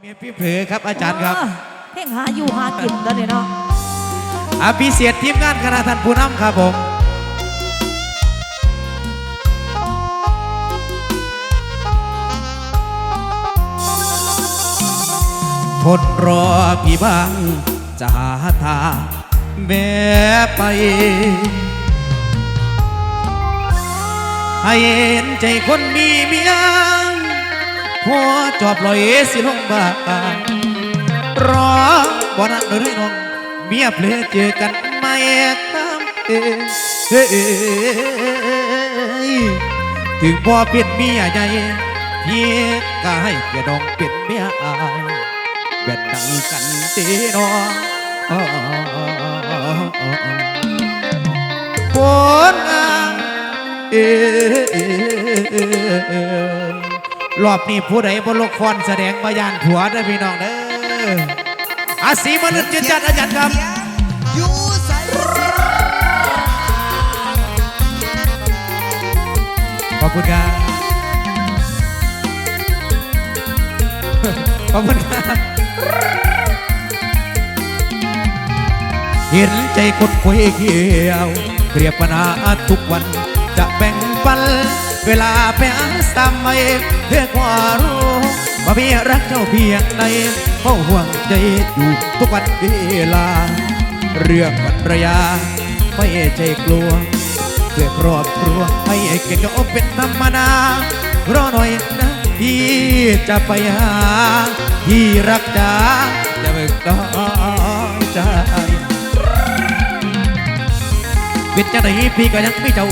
เมียพี่เผลอครับอาจารย์ครับเออเพ่งหาอยู่หากินตอนนี้เนาะอาภิเศษทีมงานคณะท่านผู้นำครับผมทนรอพี่บ้างจะหาทางแม่ไป ให้เห็นใจคนมีเมีย พอจอบลอยสิลงบ้านรอบ่นักเลยน้องเมียเพลเจอกันไม่ครับเอ้ยเอ้ยถึงพ่อเป็นเมียใหญ่พี่ก็ให้เกียรติน้องเป็นเมียอายแบ่นดังกันตีน้องผลงานเอ้ย รอบนี้ผู้ใดบนโลกคอนแสดงมายานผัวเด้พี่น้องเด้ออาศีมนุษย์ยืนยันอาจารย์ครับอยู่ใส่ขอบคุณครับขอบคุณครับเห็นใจคนคุยเขียวเกลียบปัญหาทุกวันจะแบ่งปัน เวลาไปอันซ้ำไม่เพื่อความรู้ว่าพี่รักเจ้าเพียงใดเฝ้าห่วงใจอยู่ทุกวันเวลา เรื่องภรรยาไม่ใจกลัวเพื่อครอบครัวให้เก่งก็เป็นธรรมดารอหน่อยนะพี่จะไปหาพี่รักจ้าจะเบิกน้อยใจเป็นจังไหนพี่ก็ยังไม่เจ้า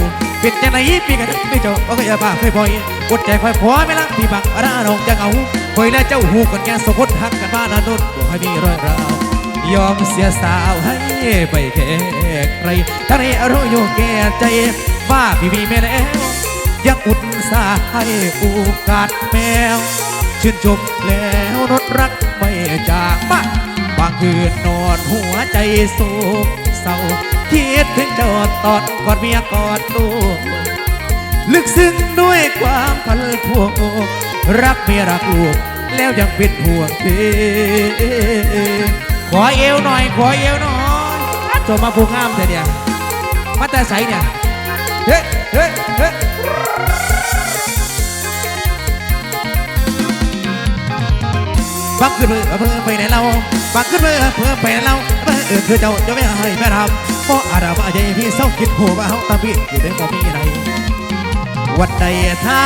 เป็นจังไหนพี่ก็ยังไม่จ้าโอเคอย่าบ้าเคยบ่อยกดใจคอยพอไม่ละพี่บังอาราน้องจะเอาคอยและเจ้าหูกันแกสมคตหักกันมานานนุนบอกให้มีรอยร้าวยอมเสียสาวให้ไปแค่ใครถ้าในอารมณ์อยู่แก่ใจว่าพี่มีแม่แล้วยังอุตส่าห์ให้โอกาสแมว ชื่นชมแล้วนดรักไม่จากบ้านบางคืนนอนหัวใจโศก ศร้าคิดถึงเจ้าตอนกอดเมียกอดลูก ลึกซึ้งด้วยความพันพวงรักเมียรักลูก แล้วยังเป็นห่วงเธอขอเอวหน่อย ขอเอวหน่อยจบมาผู้งามเถอเนี่ยมาแต่ใสเนี่ยเฮ้เฮ้เฮ้บังขึ้นมือเพื่อไปไหนเราบังขึ้นมือเพื่อไปไหนเรา เพื่อเออคือเจ้าจะไม่ให้แม่ทำเพราะอาดาว่าใจพี่เศร้าคิดหัวว่าเขาตาพี่อยู่ในบ่มีไหนวันใดถ้า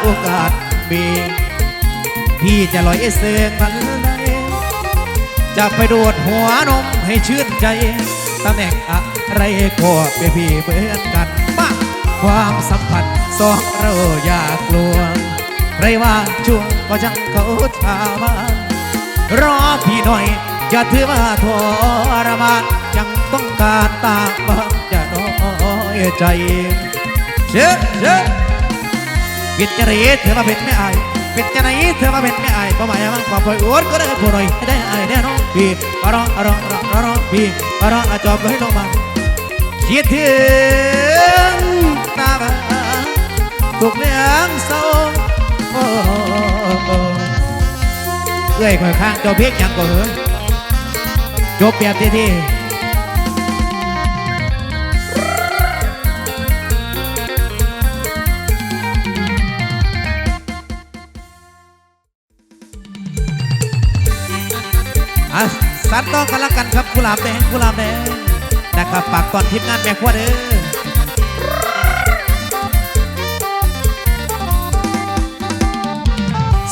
โอกาสมีพี่จะลอยเสืองมันเลยจะไปโดดหัวนมให้ชื่นใจตำแหน่งอะไรก็เป็นพี่เหมือนกันป้าความสัมพันธ์สองเราอย่ากลัวใครว่าช่วงก็จังเขาชามารอพี่หน่อย อย่าถือว่าทรมานยังต้องการตามบ้างจะน้อยใจเชื่อเชื่อปิดจะไรเธอมาเป็นไม่อายปิดจะไรเธอมาเป็นไม่อายก็หมายมันความปล่อยอวดก็ได้ผู้หน่อยให้ได้อายแน่นอนพี่ปารออารองร้องร้อรอพี่ปารออาจอบให้ลงมาคิดถึงตาบ้าถูกเลี้ยงเศร้าเอ้ยคอยข้างเจ้าเพียกยังก็เหอะ จบแบบที่อะสัตว์ต่อกันละกันครับกุหลาบแดงกุหลาบแดงนะครับฝากตอนทีมงานแม่ครัวเด้อ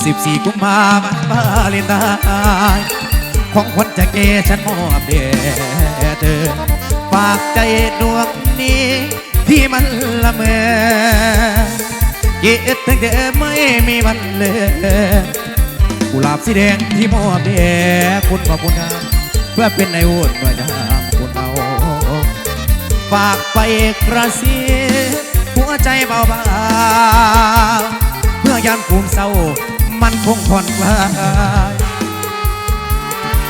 สิบสี่กุมภาพันธ์วาเลนไทน์ ของขวัญจากเกฉันมอบเดเธอฝากใจดวงนี้ที่มันละเมอเย็ดถึงเธอไม่มีวันเลยกุหลาบสีแดงที่มอบแด่คุณขอบคุณครับเพื่อเป็นในวุ่นว่ายามคุณเอา ฝากไปกระซิบหัวใจเบาๆเพื่อยามภูมิเศร้ามันคงผ่อนคลาย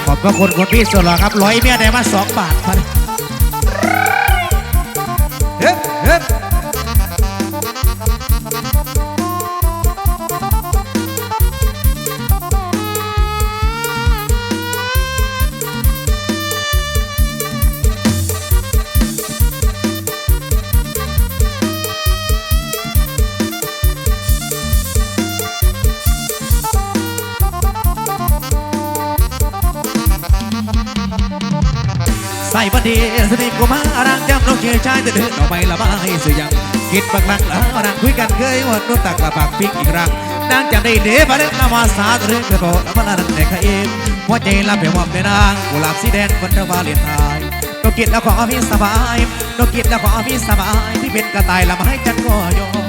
ขอบพระคุณคุณพี่สุดหล่อครับร้อยเมียได้มาสองบาทพัน ส่บันดีสนิทกูมาร่างจำลูกเชื่อชายจะเดินออกไปละบายสุยังคิดบักลักแล้วนางคุยกันเคยว่านุ่นตักละปากพิกอีกรักนางจำได้เด้พระเรื่องละมาสาตรึงกระโดดละมาละนันเด็กเองหัวใจละเพียงว่าเป็นนางกุหลาบสีแดงคนเทวาเลียนไทยนกกินแล้วขอพี่สบายนกกินแล้วขอพี่สบายที่เป็นกระต่ายละมาให้จันก็ยอม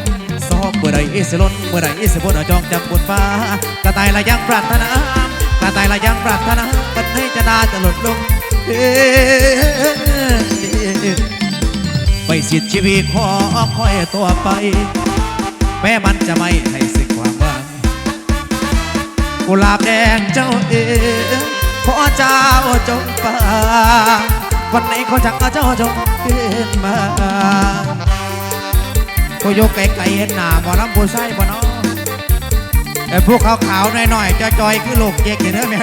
สอบเมื่อใดอิสลนเมื่อใดอิสบนเอาจองจำบนฟ้ากระต่ายละยังปรารถนากระต่ายละยังปรารถนาวันไหนจะนาจะหล่นลง ไปสิทธิชีวิตขอคอยตัวไป แม้มันจะไม่ให้สิความหวังกุหลาบแดงเจ้าเอ๋ขอเจ้าจงฟังวันไหนขอจักเจ้าจงขึ้นมาก็ยกไกลๆเห็นหน้าบ่ลำผู้ใส่บ่เนาะไอ้พวกขาวๆหน่อยๆจอยๆคือโลกเจ๊กเด้อแม่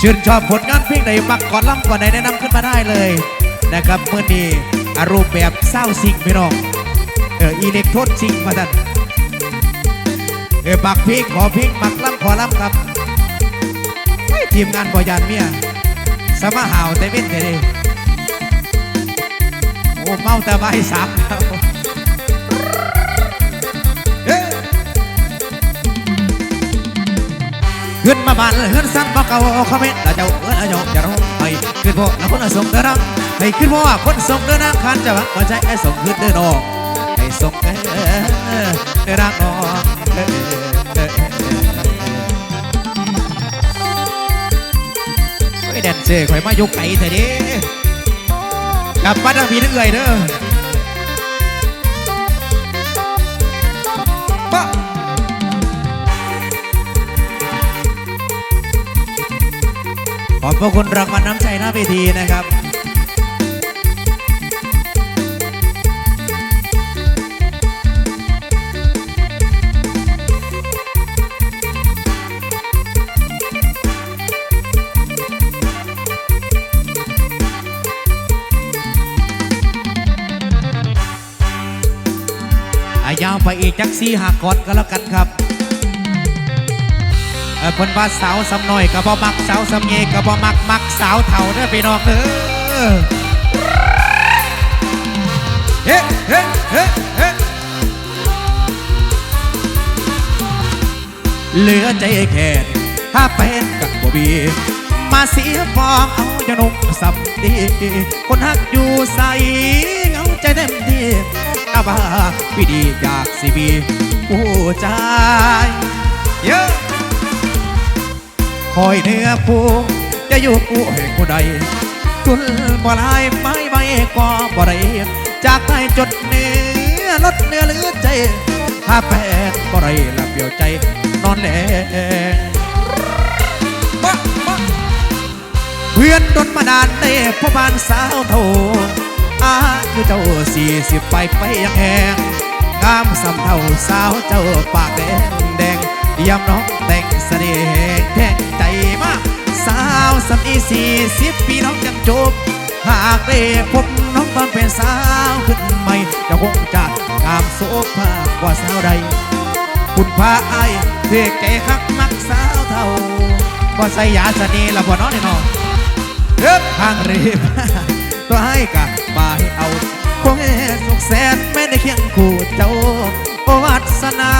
ชื่นชอบผลงานเพลงใดมักก่อนล่ำก่อนใดแนะนำขึ้นมาได้เลยนะครับเมื่อนี้อารมณ์แบบเศร้าสิงพี่น้องเอออิเล็กโทรนสิงมาท่านเออบักพริกขอพริกมักล่ำขอล่ำครับทีมงานบอยานเมียสมาหาวแต่เว้นแต่เดโอ้เมาแต่ใบายสาม ขึ้นมาบ้านเลยขึ้นสั่งบอกเอาคอมเมนต์แล้วเจ้าเออแล้วเจ้าจะร้องไปขึ้นพ่อแล้วคนส่งเดินนังให้ขึ้นพ่อคนส่งเดินนังคันจะว่ามาใช้ไอ้ส่งขึ้นเดินนองให้ส่งเออเดินนังนองเอไอ้แดนเซอร์ข่อยมายกไก่เถอะดิกลับบ้านทาพี่เอื่อยเด้อ อบพระคุณรางวัลน้ำใจหน้าเวทีนะครับอายาวไปอีกจักซี่หักกอดก็แล้วกันครับ เออคนว่าสาวสำน้อยก็บ่มักสาวสำเยก็บ่มักมักสาวเถ่าเด้อพี่น้องเออเฮ้เฮ้เฮ้เฮ้เหลือใจแค่ถ้าเป็นกับบ่บีมาเสียฟองเอาจะนุ่มสับดี คนฮักอยู่ใสเงาใจเต็มที่อาบ้าพี่ดีอยากสิบีผู้ใจเยอะ อยเนื้อผู้จะอยู่กู้ให้ผู้ใดทุนบ่ลายไม่ไม่ก็บ่ได้จากใต้จดเนื้อลดเนื้อเหลือใจถ้าแปดบ่ได้ละเปลี่ยวใจนอนแหลงบ้าบ้าเพื่อนดนมาดานได้พ่อบานสาวเท่าอายุเจ้าสี่สิบไปไปยังแหงงามสำเท่าสาวเจ้าปากแดงแดงยำน้องแต่งเสน่ห์าวสำอีสี่สิบปีน้องยังจบ หากได้พบน้องตอนเป็นสาวขึ้นใหม่จะคงจะงามโสภากว่าสาวใด คุณพาไอ้เพื่อใจคักมักสาวเท่าบ่ใส่ยาสนีละบ่น้องนี่น้องเอิบทางเรีบตัวให้กะมาให้เอาคงให้สุขแสนไม่ได้เคียงคู่เจ้าโอวัสนา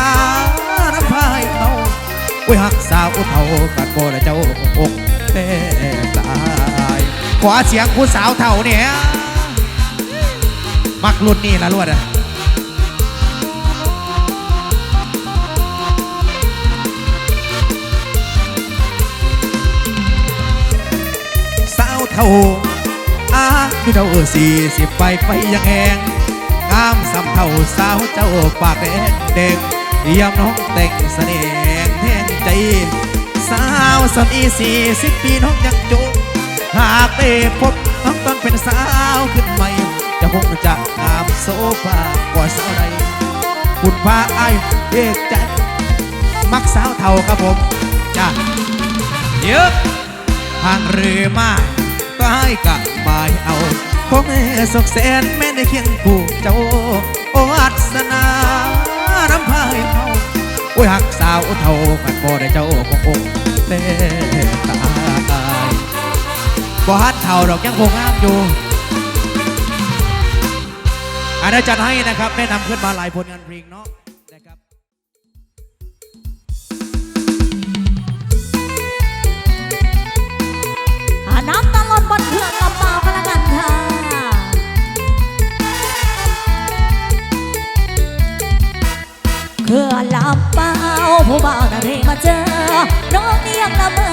น้ำพายเอาอุ้ยหักสาวเท่ากัดบ่ละเจ้าอก ตายขอเสียงผู้สาวเท่าเนี่ยมักรุ่นนี่ละรวดอะสาวเท่าอายุเท่าสี่สิบไปไปยังแหงงามสำเท่าสาวเจ้าปากแดงเด็กยามน้องแต่งเสน่ห์แทงใจาวสำอีสี่สิบปีน้องยังจุหากได้พบน้องตอนเป็นสาวขึ้นใหม่จะคงจะงามโซฟากว่าสาวใดคุณพาไอ้เด็กใจมักสาวเท่าครับผมจ้าเยอะทางเรือมากตายกะบายเอาคงให้สุขแสนแม่ได้เคียงคู่เจ้าโออัศนาน้ำพายเขาโอ้ยหักสาวเท่ากันบ่ได้เจ้าคงคงเล่ตายบ่ฮัดเท่าดอกยังคงงามอยู่อันนี้จัดให้นะครับแนะนำขึ้นมาหลายผลงานเพลงเนาะ เพื่อลำเปล่าผู้บ่าวนาเรมาเจอ น้องเนียงละเมอ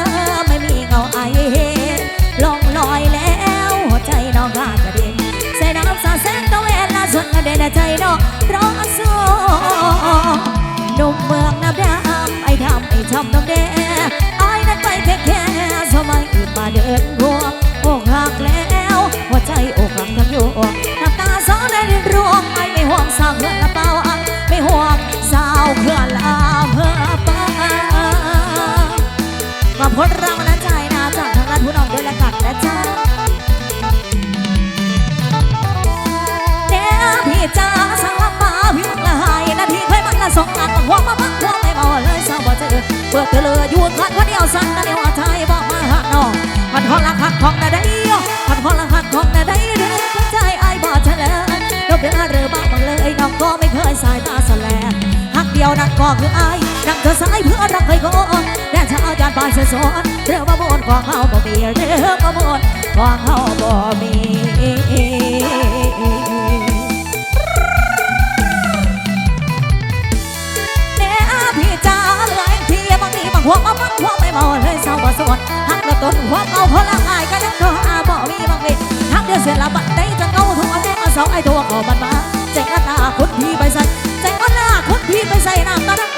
ไม่มีเงาไอเห็นลองลอยแล้วหัวใจน้องขาดกระเด็นใส่น้ำสาแสงตะเวนละส่วนกระเด็นใจน้องร้องโซหนุ่มเมืองน้ำดำไอ้ทำไอ้ชอบน้องแดงไอ้นั้นไปแค่แค่สมัยอื่นมาเดินรัวอกหักแล้ว หัวมาพักหัวไม่เมาเลยสาวบ่เจอเปิดเธอเลยอยู่กันคนเดียวสั่งกันเดียวใจบอกมาหาน้องมันคนละคักของนาได้มันคนละคักของนาได้เรื่องใจไอ้บ่เฉลยยกเดือเรือบ้าบังเลยน้องก็ไม่เคยสายตาสแลหักเดียวนั่นก็คือไอ้นั่งเธอสายเพื่อรักเคยก่อนแต่ชาวจานบานเสยสอนเรือมาบนของเขาบ่มีเรือมาบนของเขาบ่มี บางทีบางหัวมาบางหัวไม่เมาเลยเศร้าบ่สนหักกระต้นหัวเก่าเพราะละอายก็ยังก็อาบ่มีบางเวทักเดือดเสียละบัดได้จะเกาทั่วแม่มาเสาไอ้ตัวก็มันมาใจกันหน้าคุณพี่ไปใส่ใจกันหน้าคุณพี่ไปใส่น้ำตาดัก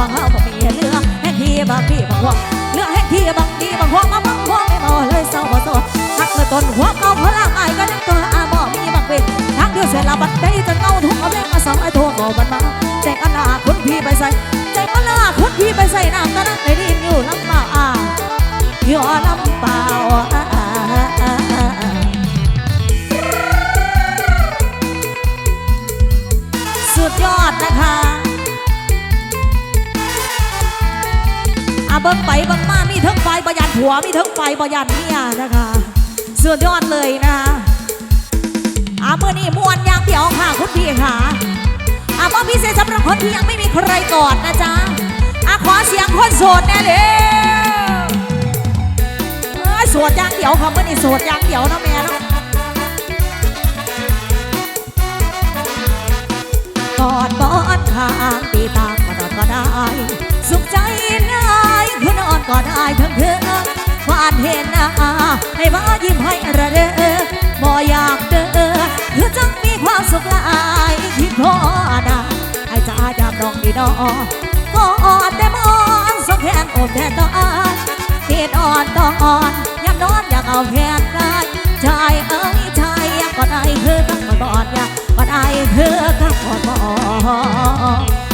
มาโบนของเขาบ่มีเรือแห่งที่บางที่บางหัวเรือแห่งที่บางที่บางหัวมาบางหัวไม่เมาเลยเศร้าบ่โสดหักเธอต้นหัวเก่าพลังอายก็ยังตัวอาบ่มีบางเวทักเดียวเสียละบัดได้จะเงาทุกเอาแรงมาสองไอ้โทก็บันมาใจกันลาคุณพี่ไปใส่ใจกันลาคุณพี่ไปใส่น้ำตะนักในดินอยู่ลำเปล่าอ่าอยู่ลำเปล่าอะสุดยอดนะคะ เบิ้งไปเบิ้งมามีทั้งไฟประหยัดผัวมีทั้งไฟประหยัดเมียนะคะสุดยอดเลยนะคะอาเมื่อนี้มวนยางเดียวค่ะคุณพี่ค่ะอาเมื่อพิเศษสำหรับคนที่ยังไม่มีใครกอดนะจ๊ะอาขอเสียงคนโสดแน่เลยเอ้ยโสดยางเดียวค่ะเมื่อนี้โสดยางเดียวนะแม่เนาะกอดบอนข้างตีตาง ก็นอนก็ได้ สุขใจนายคือนอนก็ได้ทั้งเธอควานเห็นหน้าให้มายิ้มให้ระเด้อบ่อยากเด้อคือจังมีความสุขหลายที่ขอนะให้จ้ายามน้องดีนอกอดได้มอนสองแขนโอบแทนต่ออายติดอ่อนต้องอ่อนยามนอนอยากเอาแขนกายใจเอ้ยใจอยากกอดไอ้คือต้องกอดอยากกอดไอ้คือต้องกอด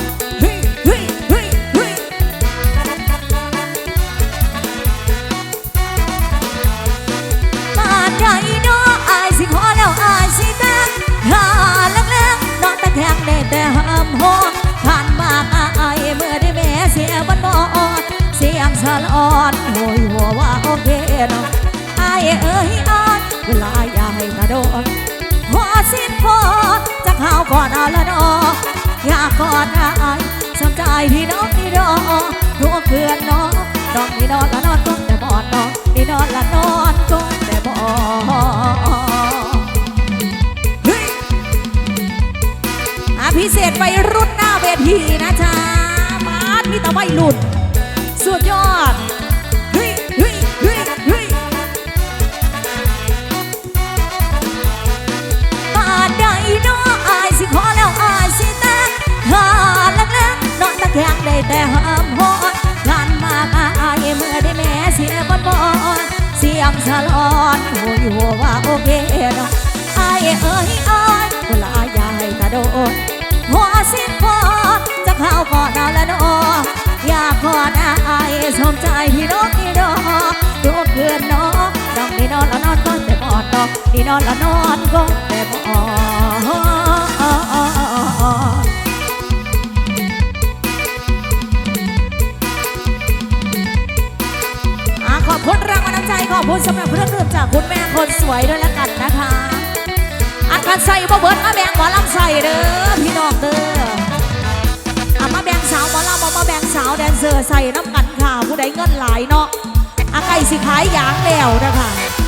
ห้ามหอนผ่านมากอายเมื่อได้แม่เสียบันบอนเสียงสะลอนโหยหัวว่าโอเคเนาะอายเอ้ยอายเวลาอย่าให้กระโดดหัวสิ้นพอจะเข้าก่อนเอาละนาะอยากกอดอายสนใจที่น้องนี่ดอกทุกเคือนเนาะน้องนี่นอนละนอนก้มแต่บอดนาะนี่นอนละนอนก้มแต่บอด พิเศษไปรุ่นหน้าเวทีนะจ๊ะมาดมีแต่วัยรุ่นสุดยอดเฮ้ยเฮ้ยเฮ้ยเฮ้ยป่านใดเนาะอายสิขอแล้วอายสิแต่งขาเล็กๆนอนตะแคงได้แต่ห้ามหอนงานมากอายเมื่อได้แม่เสียบอนบอนเสียงสชาลอนหูอยู่ว่าโอเคเนาะอายเอ้ยอายเวลายายกระโดด หัวสิ้นพอจะเข้าก่อนเอาละนาะอยากขอหน้าอายสมใจพี่น้องพี่ดอกทุกคืนเนาะดอกนี่นอนแล้วนอนก็แต่บอดดอกนี่นอนแล้วนอนก็แต่บอดอ่าขอบคุณรางวัลน้ำใจขอบคุณสำหรับเครื่องดื่มจากคุณแม่คนสวยด้วยล้วกันนะคะ อาการใส่บ่เบิดมาแบ่งหมอลำใส่เด้อพี่น้องเด้อเอามาแบ่งสาวหมอลำเอามาแบ่งสาวแดนเซอร์ใส่น้ำกันค่ะผู้ใดเงินหลายเนาะอาไก่สิขายยางแล้วนะคะอะ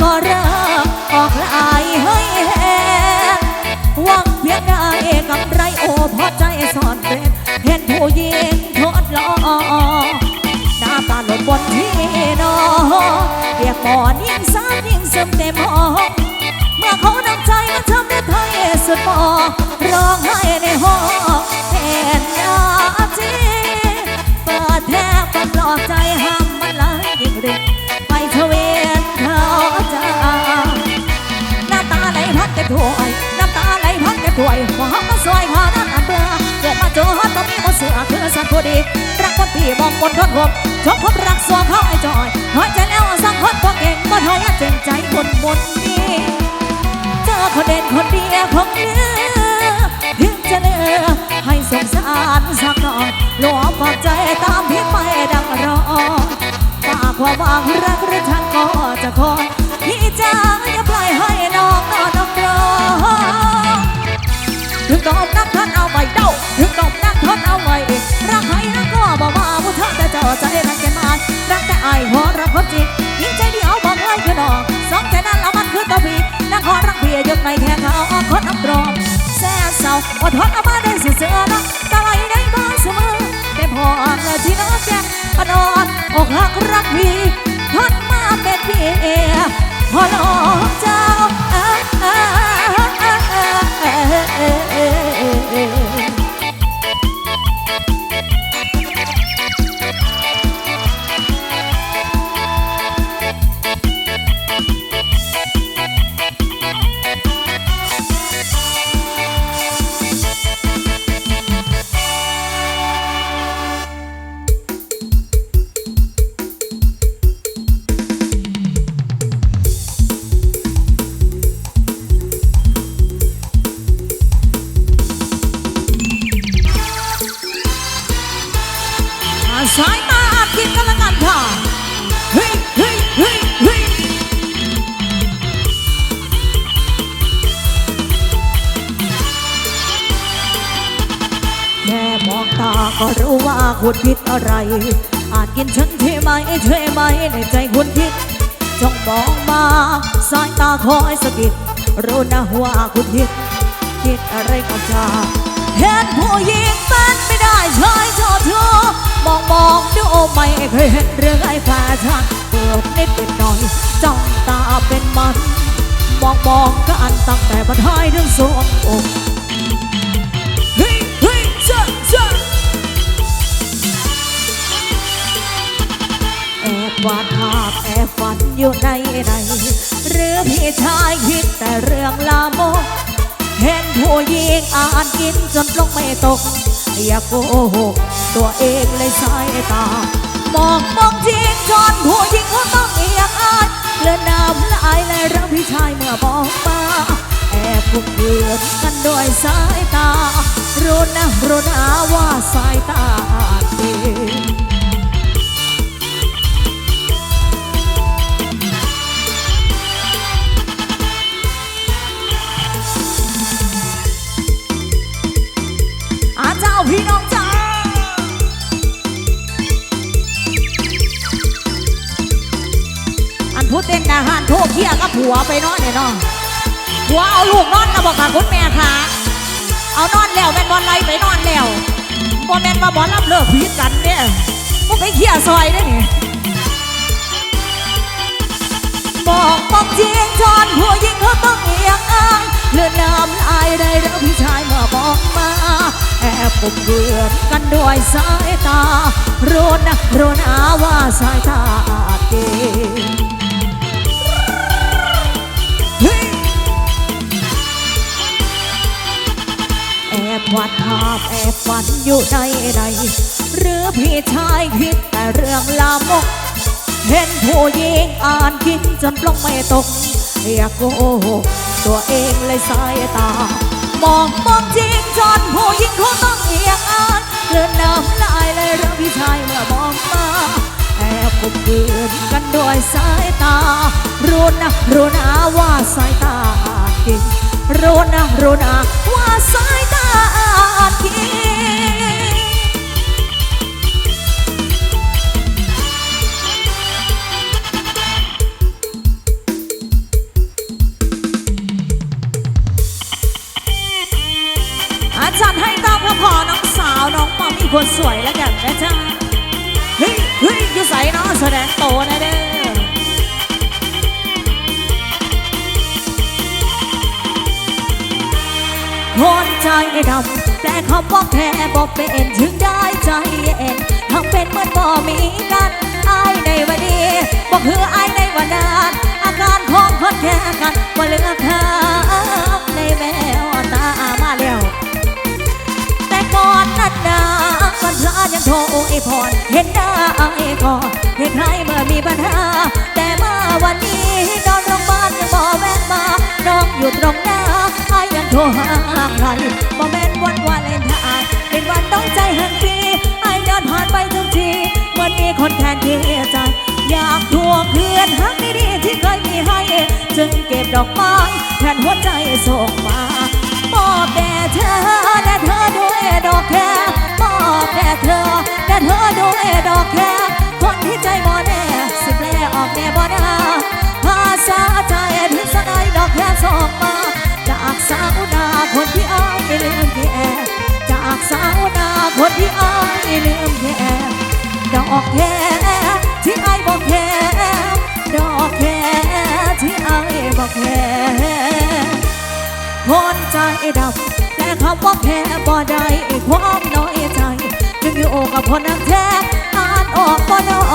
ก็เริ่มออกลายให้แหงหวังเพียงได้กำไรโอพอใจสอนเป็นเห็นผู้หญิงทดลองหน้าตาโดดบนที่นอนเรียกหมอนยิ่งซ้ำยิ่งซึมเต็มห้องเมื่อเขานำใจมาทำได้ไทยสุดบอร้องไห้ในห้องแทนนาทีเปิดแทบก็ปลอบใจห้ามมันไหลยิ่งเด็กไปเทเว ถวยน้ำตาไหลพักแต่ถวยขอมาซอยขอนั้นเบื่อเกิดมาเจอต้องมีมาเสือคือสัตว์ผู้ดี รักคนพี่มองบนทนผมชอบพบรักสัวเขาไอ้จอยน้อยใจแล้วสังคนก็เก่งบ่ถอยเจ็งใจคนบนนี้เจอคนเด่นคนดียวของเนื้อถึงจะเลือให้สงสารสักหน่อยหลวมความใจตามพี่ไปดังรอฝากความหวังรักหรือชังก็จะคอย พี่จ้าอย่าปล่อยให้น้องนอนน้องรอถึงกอบนักท่านเอาไว้เด้าถึงกอบนักท่านเอาไว้รักใครรักก็บอกว่าผู้เธอแต่เจ้าใจรักแกมารักแต่อายหัวรักคนจริงยิ่งใจเดียวบอกเลยคือดอกสองใจนั้นแล้วมันคือตัวพี่นักหอาสายตาอาจกินกันละกันค่ะเฮ้ยเฮ้ยเฮ้ยเฮ้ยแค่มองตาก็รู้ว่าคุณคิดอะไร อาจกินฉันใช่ไหมใช่ไหมในใจคุณคิดจ้องมองมาสายตาคอยสะกิดรู้นะว่าคุณคิดคิดอะไรกับชาเห็นผู้หญิงเป็นไม่ได้ชายชอบเธอ มองมองดูไม่เคยเห็นเรื่องไอ้แฟชั่นเกิดนิดเป็นหน่อยจ้องตาเป็นมัน มองมองก็อันตั้งแต่บันทายถึงสวงอกเฮ้ยเฮ้ยเจ้าเจ้าแอบวาดภาพแอบฝันอยู่ในในหรือพี่ชายคิดแต่เรื่องลามกเห็นผู้หญิงอ่านกินจนลงไม่ตก อย่าโกหกตัวเองเลยสายตามองมองจริงจนผู้หญิงเขาต้องเอียงอายเลือนน้ำลายและรักพี่ชายเมื่อมองมาแอบคุกเคือนกันด้วยสายตารู้นะรู้นะว่าสายตา พี่น้องจ้าอันพูดเต้นอาหารโทษเที่ยกับผัวไปนอนเนี่ยเนาะผัวเอาลูกนอนนะบอกค่ะคุณแม่ค่ะ เอานอนแล้วแม่นบอลไล่ไปนอนแล้วบอแม่นว่าบอลรับเลิกพีดกันเนี่ยพวกไปเขี่ยซอยได้นี่บอกบอกจริงจอนผู้หญิงเขาต้องเอียงอ้างเลือนน้ำลายได้แล้วพี่ชายมื่อบอกมา แอบกบเกลือนกันด้วยสายตารู้นะรู้นะว่าสายตาอาจดีแอบวาดภาพแอบฝันอยู่ในใดหรือพี่ชายคิดแต่เรื่องลามก เห็นผู้หญิงอ่านกินจนปลงไม่ตกอยากโกหกตัวเองเลยสายตา มองมองจริงจนผู้หญิงเขาต้องเอียงอานเลือนน้ำลายเลยเรื่องพี่ชายเมื่อมองมาแอบกบเกลืนกันด้วยสายตา รู้นะรู้นะว่าสายตาอาจกินรู้นะรู้นะว่าสายตาอาจกิน คนสวยแล้วกันนะจ๊ะเฮ้ยเฮ้ยอยู่ใส่น้องแสดงโตนะเด้อคนใจดำแต่คำว่าแค่บอกเป็นถึงได้ใจเอ็นทั้งเป็นเหมือนบ่มีกันอายในวันนี้บอกคืออายในวันนั้นอาการของคนแค่กันว่าเหลือค่าในแววตามาแล้ว อนนั้นนะวันพระยังโทรอวยพร เห็นหน้าอายก่อเห็นใครเมื่อมีปัญหา แต่มาวันนี้นอนโรงพยาบาลยังบอกแม่นมา น้องอยู่ตรงหน้าไอายยังโทรหาใครบอกแม่นวันวาเลนไทน์เป็นวันต้องใจแห่งปีไอายเดินผ่านไปทุกทีเหมือนมีคนแทนที่ใจอยากทวงคืนฮักดีๆที่เคยมีให้ จึงเก็บดอกไม้แทนหัวใจส่งมา เธอแด่เธอด้วยดอกแค่มอบแด่เธอแด่เธอด้วยดอกแค่คนที่ใจบ่แน่สิแปลออกแน่บ่นาภาษาใจที่สลายดอกแค่ส่งมาจากสาวนาคนที่อ้ายลืมแค่จากสาวนาคนที่อ้ายลืมแค่ดอกแค่ที่อ้ายบอกแค่ดอกแค่ที่อ้ายบอกแค่คนใจดำ คำว่าแพ้บ่ได้ความน้อยใจจึงอยู่กับคนนั้นแท้อ่านออกบ่นอก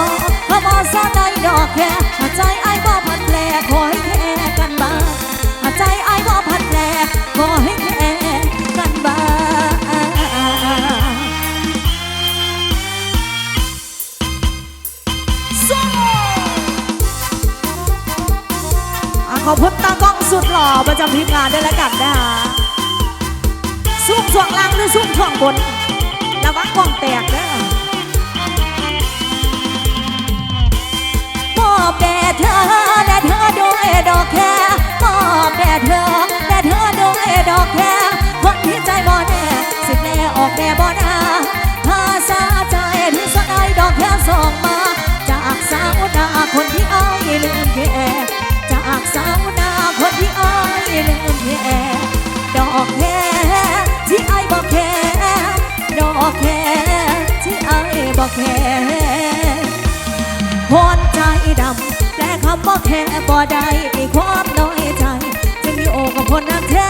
ซุ่มท่องบนระวังกล้องแตก บอกแค่คนใจดำและคำว่าแค่บ่ได้มีความน้อยใจ จึงอยู่กับคนนั้นแท้